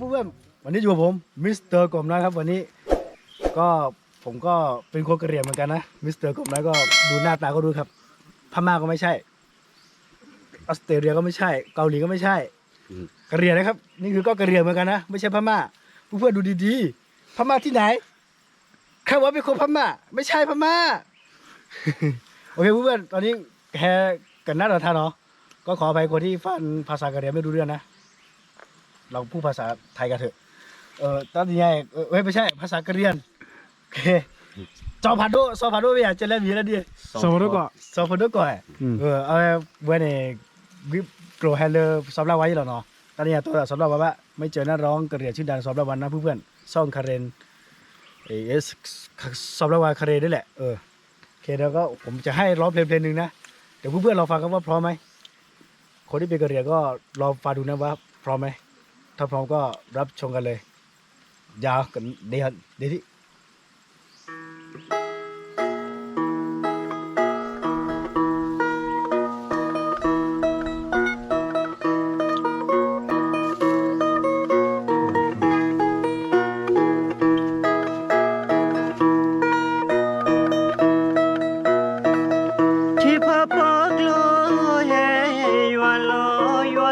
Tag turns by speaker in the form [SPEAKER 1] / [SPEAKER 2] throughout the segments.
[SPEAKER 1] เพื่อนวันนี้อยู่กับผมมิสเตอร์กบน้อยครับ วันนี้ก็ผมก็เป็นคนกระเหรี่ยงเหมือนกันนะมิสเตอร์กบน้อยก็ดูหน้าตาก็รู้ครับพม่าก็ไม่ใช่ออสเตรเลียก็ไม่ใช่ เกาหลีก็ไม่ใช่
[SPEAKER 2] อืม
[SPEAKER 1] กะเหรี่ยงนะครับ นี่คือก็กระเหรี่ยงเหมือนกันนะไม่ใช่พม่าเพื่อนๆดูดีๆพม่าที่ไหนใครว่าเป็นคนพม่า ไม่ใช่พม่าโอเคเพื่อนๆตอนนี้แค่กันหน้าเราทานเนาะก็ขออภัยคนที่ฟังภาษากะเหรี่ยงไม่รู้เรื่องนะ เราพูดภาษาไทยกันเถอะ เออตอนนี้ไงเออเอ้ยไม่ใช่ภาษากะเหรี่ยงโอเคจอพัดโดซอพัดโดไม่อยากจะเล่นมีแล้วดิ
[SPEAKER 3] สมมติก็
[SPEAKER 1] ซอพัดโดก่อน
[SPEAKER 3] อืม
[SPEAKER 1] เออเอาไว้ในวิปโกรแฮลเลอร์สำหรับไว้หรอเนาะตอนนี้ตัวสำหรับว่าไม่เจอนักร้องกะเหรี่ยงชื่อดังสำหรับวันนะเพื่อนๆซ่องคาเรนเอเอสสำหรับวันคาเรนนี่แหละเออโอเคแล้วก็ผมจะให้ร้องเพลงเพลงหนึ่งนะเดี๋ยวเพื่อนๆเราฟังกันว่าพร้อมไหมคนที่เป็นกะเหรี่ยงก็รอฟังดูนะว่าพร้อมไหม ถ้าพร้อมก็รับชมกันเลย ยาวกันเดี๋ยวเดี๋ยวที่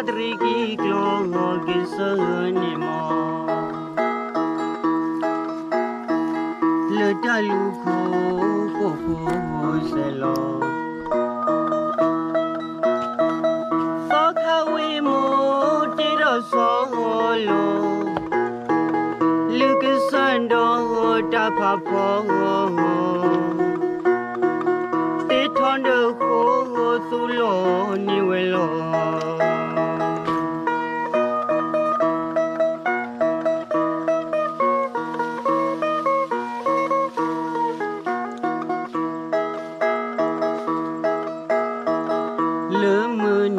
[SPEAKER 2] Kadrigi klong og gisangani mo Lutalu ko selo Fakawi mo solo. Lukasando tapapo Titondo ko thulo ni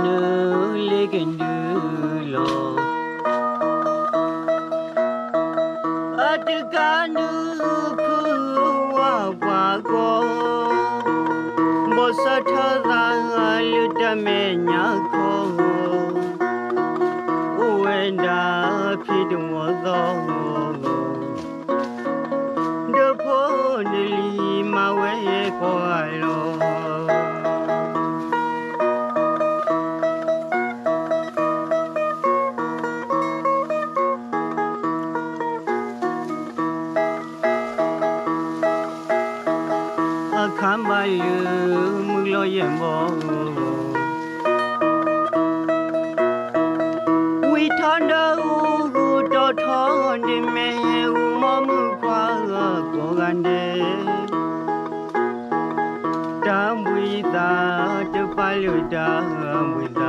[SPEAKER 2] gönüle gönül ol Adıganı puvago Bosa tazan alüdame လူမူလိုရမောဝီထန္ဒူတော်ထောင်းဒီမေဥမမှုခွာကောကန်ဒေတံဝိတာတပလူတာဝိတာ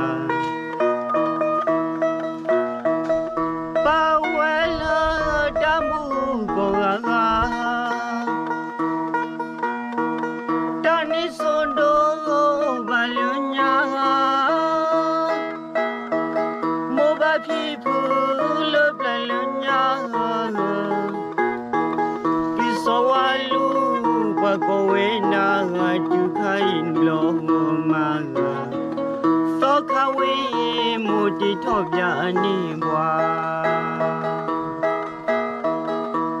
[SPEAKER 2] တိထောပြနိဘွာ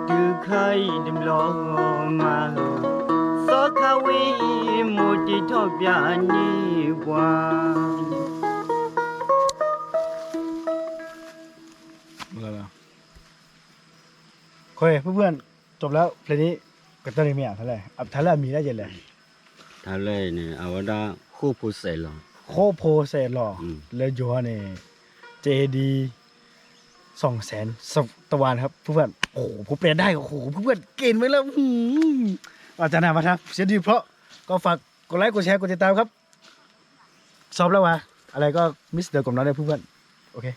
[SPEAKER 2] ဒုခိုင်ဒမလောမာသောခဝေမူတိထောပြနိဘွာ
[SPEAKER 1] เคยเพื่อนๆจบแล้วเพลงนี้ก็ตอนนี้มีอะเท่าไหร่อับทารามีได้เยังไงท้าเลย
[SPEAKER 2] เนี่ยเอาได้คู่ผู้เสร็จหรอ
[SPEAKER 1] โคโพเซลอ
[SPEAKER 2] อืม
[SPEAKER 1] แล้วยัวเนี่ยเจดีสองแสนตะวันครับเพื่อนๆโอ้โหผมแปลได้โอ้โหเพื่อนๆเก่งไว้แล้วอื้าจารย์นะครับเสียดีเพราะก็ฝากกดไลค์กดแชร์กดติดตามครับ สอบแล้ววะอะไรก็มิสเตอร์กลมน้อยเลยเพื่อนโอเค